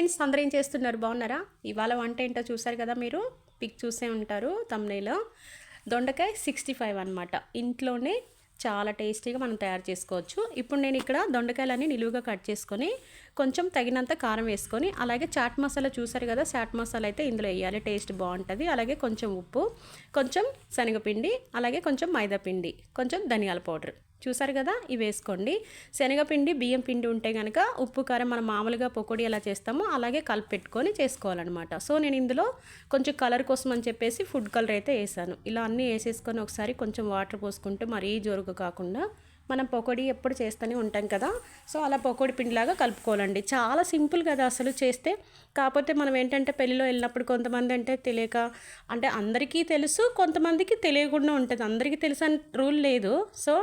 Friends అందరూ ఏం చేస్తున్నారు? బాగున్నారా? ఇవాళ వంట ఏంటో చూసారు కదా మీరు? పిక్ చూసే ఉంటారు తమ్నేలో దొండకాయ సిక్స్టీ ఫైవ్ అనమాట ఇంట్లోనే చాలా టేస్టీగా మనం తయారు చేసుకోవచ్చు. ఇప్పుడు నేను ఇక్కడ దొండకాయలన్నీ నిలువుగా కట్ చేసుకొని కొంచెం తగినంత కారం వేసుకొని అలాగే చాట్ మసాలా చూసారు కదా? చాట్ మసాలా అయితే ఇందులో వేయాలి. టేస్ట్ బాగుంటుంది. అలాగే కొంచెం ఉప్పు కొంచెం శనగపిండి అలాగే కొంచెం మైదా పిండి కొంచెం ధనియాల పౌడర్. చూసారు కదా? ఇవి వేసుకోండి. శనగపిండి బియ్యం పిండి ఉంటే కనుక ఉప్పు కారం మనం మామూలుగా పొకోడి ఎలా చేస్తామో అలాగే కలిపి పెట్టుకొని చేసుకోవాలన్నమాట. సో నేను ఇందులో కొంచెం కలర్ కోసం అని చెప్పేసి ఫుడ్ కలర్ అయితే వేసాను. ఇలా అన్నీ వేసేసుకొని ఒకసారి కొంచెం వాటర్ పోసుకుంటే మరీ జోరుగా కాకుండా మనం పకోడీ ఎప్పుడు చేస్తూనే ఉంటాం కదా. సో అలా పకోడీ పిండిలాగా కలుపుకోవాలండి. చాలా సింపుల్ కదా అసలు చేస్తే. కాకపోతే మనం ఏంటంటే పెళ్ళిలో వెళ్ళినప్పుడు కొంతమంది అంటే తెలియక అంటే అందరికీ తెలుసు కొంతమందికి తెలియకుండా ఉంటుంది. అందరికీ తెలుసు అని రూల్ లేదు. సో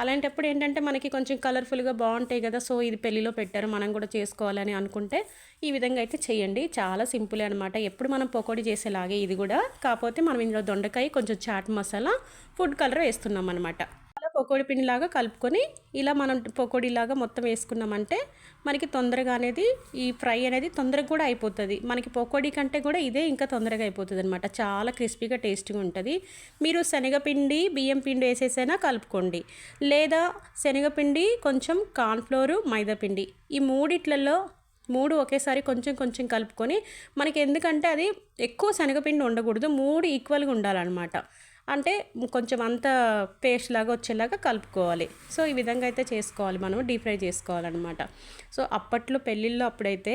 అలాంటప్పుడు ఏంటంటే మనకి కొంచెం కలర్ఫుల్గా బాగుంటాయి కదా. సో ఇది పెళ్ళిలో పెట్టారు మనం కూడా చేసుకోవాలని అనుకుంటే ఈ విధంగా అయితే చేయండి. చాలా సింపుల్ అనమాట ఎప్పుడు మనం పకోడీ చేసేలాగే ఇది కూడా. కాకపోతే మనం ఇందులో దొండకాయ కొంచెం చాట్ మసాలా ఫుడ్ కలర్ వేస్తున్నాం అనమాట పకోడీ పిండిలాగా కలుపుకొని ఇలా మనం పకోడీలాగా మొత్తం వేసుకున్నామంటే మనకి తొందరగా అనేది ఈ ఫ్రై అనేది తొందరగా కూడా అయిపోతుంది. మనకి పకోడీ కంటే కూడా ఇదే ఇంకా తొందరగా అయిపోతుంది అనమాట చాలా క్రిస్పీగా టేస్టీగా ఉంటుంది. మీరు శనగపిండి బియ్యం పిండి వేసేసైనా కలుపుకోండి. లేదా శనగపిండి కొంచెం కార్న్ఫ్లోరు మైదాపిండి ఈ మూడిట్లలో మూడు ఒకేసారి కొంచెం కొంచెం కలుపుకొని మనకి ఎందుకంటే అది ఎక్కువ శనగపిండి ఉండకూడదు. మూడు ఈక్వల్గా ఉండాలన్నమాట. అంటే కొంచెం అంత పేస్ట్ లాగా వచ్చేలాగా కలుపుకోవాలి. సో ఈ విధంగా అయితే చేసుకోవాలి మనం డీప్ ఫ్రై చేసుకోవాలన్నమాట. సో అప్పట్లో పెళ్ళిళ్ళు అప్పుడైతే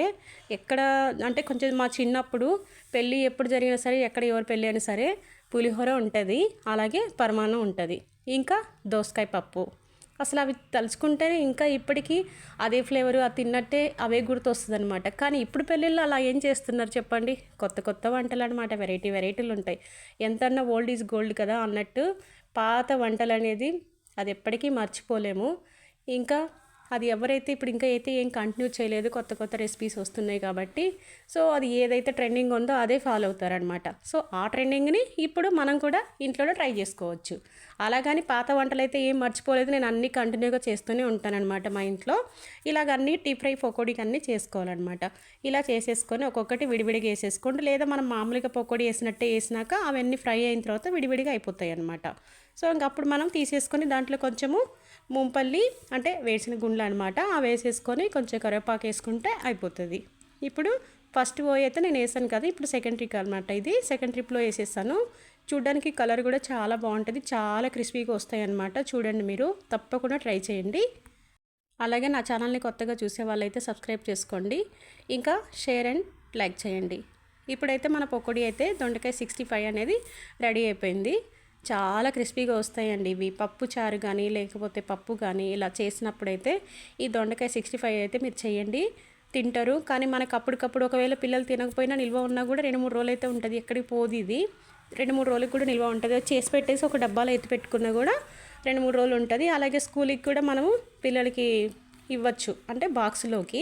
ఎక్కడ అంటే కొంచెం మా చిన్నప్పుడు పెళ్ళి ఎప్పుడు జరిగినా సరే ఎక్కడ ఎవరు పెళ్ళి అయినా సరే పులిహోర ఉంటుంది. అలాగే పరమాణం ఉంటుంది. ఇంకా దోసకాయ పప్పు. అసలు అవి తలుచుకుంటేనే ఇంకా ఇప్పటికీ అదే ఫ్లేవర్ అది తిన్నట్టే అవే గుర్తొస్తుంది అనమాట కానీ ఇప్పుడు పెళ్ళిళ్ళు అలా ఏం చేస్తున్నారు చెప్పండి? కొత్త కొత్త వంటలు అనమాట వెరైటీ వెరైటీలు ఉంటాయి ఎంతన్నా ఓల్డ్ ఈజ్ గోల్డ్ కదా అన్నట్టు పాత వంటలు అనేది అది ఎప్పటికీ మర్చిపోలేము. ఇంకా అది ఎవరైతే ఇప్పుడు ఇంకా అయితే ఏం కంటిన్యూ చేయలేదు కొత్త కొత్త రెసిపీస్ వస్తున్నాయి కాబట్టి సో అది ఏదైతే ట్రెండింగ్ ఉందో అదే ఫాలో అవుతారనమాట సో ఆ ట్రెండింగ్ని ఇప్పుడు మనం కూడా ఇంట్లోనే ట్రై చేసుకోవచ్చు. అలాగని పాత వంటలు అయితే ఏం మర్చిపోలేదు నేను అన్నీ కంటిన్యూగా చేస్తూనే ఉంటానన్నమాట మా ఇంట్లో. ఇలాగ అన్నీ టీ ఫ్రై పకోడీకి అన్నీ చేసుకోవాలన్నమాట. ఇలా చేసేసుకొని ఒక్కొక్కటి విడివిడిగా వేసేసుకోండి. లేదా మనం మామూలుగా పకోడీ వేసినట్టే వేసినాక అవన్నీ ఫ్రై అయిన తర్వాత విడివిడిగా అయిపోతాయి అనమాట సో ఇంకప్పుడు మనం తీసేసుకొని దాంట్లో కొంచెము ముంపల్లి అంటే వేసిన గుండ్లు అనమాట ఆ వేసేసుకొని కొంచెం కరివేపాకు వేసుకుంటే అయిపోతుంది. ఇప్పుడు ఫస్ట్ ఓ అయితే నేను వేసాను కదా ఇప్పుడు సెకండ్ ట్రిప్ అనమాట ఇది. సెకండ్ ట్రిప్లో వేసేస్తాను. చూడడానికి కలర్ కూడా చాలా బాగుంటుంది. చాలా క్రిస్పీగా వస్తాయి అనమాట చూడండి మీరు తప్పకుండా ట్రై చేయండి. అలాగే నా ఛానల్ని కొత్తగా చూసే వాళ్ళైతే సబ్స్క్రైబ్ చేసుకోండి. ఇంకా షేర్ అండ్ లైక్ చేయండి. ఇప్పుడైతే మన పొక్కడి అయితే దొండకాయ సిక్స్టీ ఫైవ్ అనేది రెడీ అయిపోయింది. చాలా క్రిస్పీగా వస్తాయండి. ఇవి పప్పు చారు కానీ లేకపోతే పప్పు కానీ ఇలా చేసినప్పుడైతే ఈ దొండకాయ సిక్స్టీ ఫైవ్ అయితే మీరు చేయండి. తింటారు. కానీ మనకు అప్పటికప్పుడు ఒకవేళ పిల్లలు తినకపోయినా నిల్వ ఉన్నా కూడా రెండు మూడు రోజులు అయితే ఉంటుంది. ఎక్కడికి పోదు ఇది. రెండు మూడు రోజులకు కూడా నిల్వ ఉంటుంది. చేసి పెట్టేసి ఒక డబ్బాలో ఎత్తి పెట్టుకున్నా కూడా రెండు మూడు రోజులు ఉంటుంది. అలాగే స్కూల్కి కూడా మనము పిల్లలకి ఇవ్వచ్చు. అంటే బాక్స్లోకి.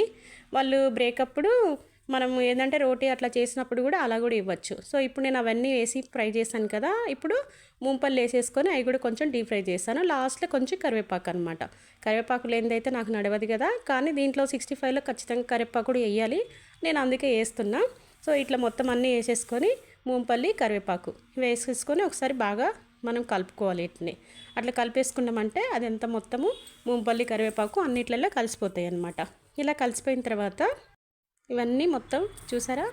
వాళ్ళు బ్రేకప్పుడు మనం ఏంటంటే రోటీ అట్లా చేసినప్పుడు కూడా అలా కూడా ఇవ్వచ్చు. సో ఇప్పుడు నేను అవన్నీ వేసి ఫ్రై చేశాను కదా ఇప్పుడు ముంపల్లి వేసేసుకొని అవి కూడా కొంచెం డీప్ ఫ్రై చేశాను లాస్ట్లో కొంచెం కరివేపాకు అనమాట కరివేపాకు లేనిదైతే నాకు నడవదు కదా కానీ దీంట్లో సిక్స్టీ ఫైవ్లో ఖచ్చితంగా కరివేపాకు కూడా వేయాలి. నేను అందుకే వేస్తున్నా. సో ఇట్లా మొత్తం అన్నీ వేసేసుకొని ముంపల్లి కరివేపాకు వేసేసుకొని ఒకసారి బాగా మనం కలుపుకోవాలి వీటిని. అట్లా కలిపేసుకున్నామంటే అది ఎంత మొత్తము ముంపల్లి కరివేపాకు అన్నిట్లలో కలిసిపోతాయి అన్నమాట. ఇలా కలిసిపోయిన తర్వాత ఇవన్నీ మొత్తం చూసారా?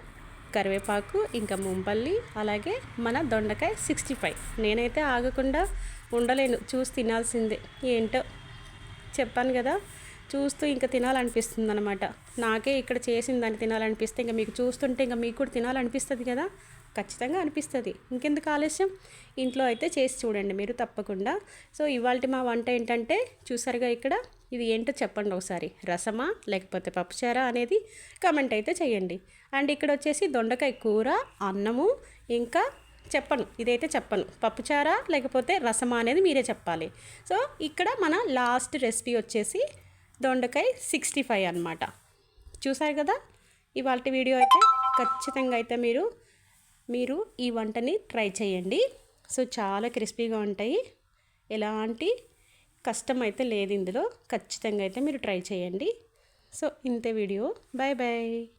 కరివేపాకు ఇంకా ముంపల్లి అలాగే మన దొండకాయ సిక్స్టీ ఫైవ్. నేనైతే ఆగకుండా ఉండలేను. చూసి తినాల్సిందే. ఏంటో చెప్పాను కదా. చూస్తూ ఇంకా తినాలనిపిస్తుంది అనమాట నాకే ఇక్కడ చేసిన దాన్ని తినాలనిపిస్తే ఇంకా మీకు చూస్తుంటే ఇంకా మీకు కూడా తినాలనిపిస్తుంది కదా. ఖచ్చితంగా అనిపిస్తుంది. ఇంకెందుకు ఆలస్యం? ఇంట్లో అయితే చేసి చూడండి మీరు తప్పకుండా. సో ఇవాళ మా వంట ఏంటంటే చూసారుగా ఇక్కడ ఇది ఏంటో చెప్పండి ఒకసారి. రసమా లేకపోతే పప్పుచారా అనేది కమెంట్ అయితే చేయండి. అండ్ ఇక్కడ వచ్చేసి దొండకాయ కూర అన్నము ఇంకా చెప్పను. ఇదైతే చెప్పను. పప్పుచారా లేకపోతే రసమా అనేది మీరే చెప్పాలి. సో ఇక్కడ మన లాస్ట్ రెసిపీ వచ్చేసి దొండకాయ సిక్స్టీ ఫైవ్ అనమాట చూసారు కదా? ఇవాళ వీడియో అయితే ఖచ్చితంగా అయితే మీరు మీరు ఈ వంటని ట్రై చేయండి. సో చాలా క్రిస్పీగా ఉంటాయి. ఎలాంటి కష్టం అయితే లేదు ఇందులో. ఖచ్చితంగా అయితే మీరు ట్రై చేయండి. సో ఇంతే వీడియో. Bye bye.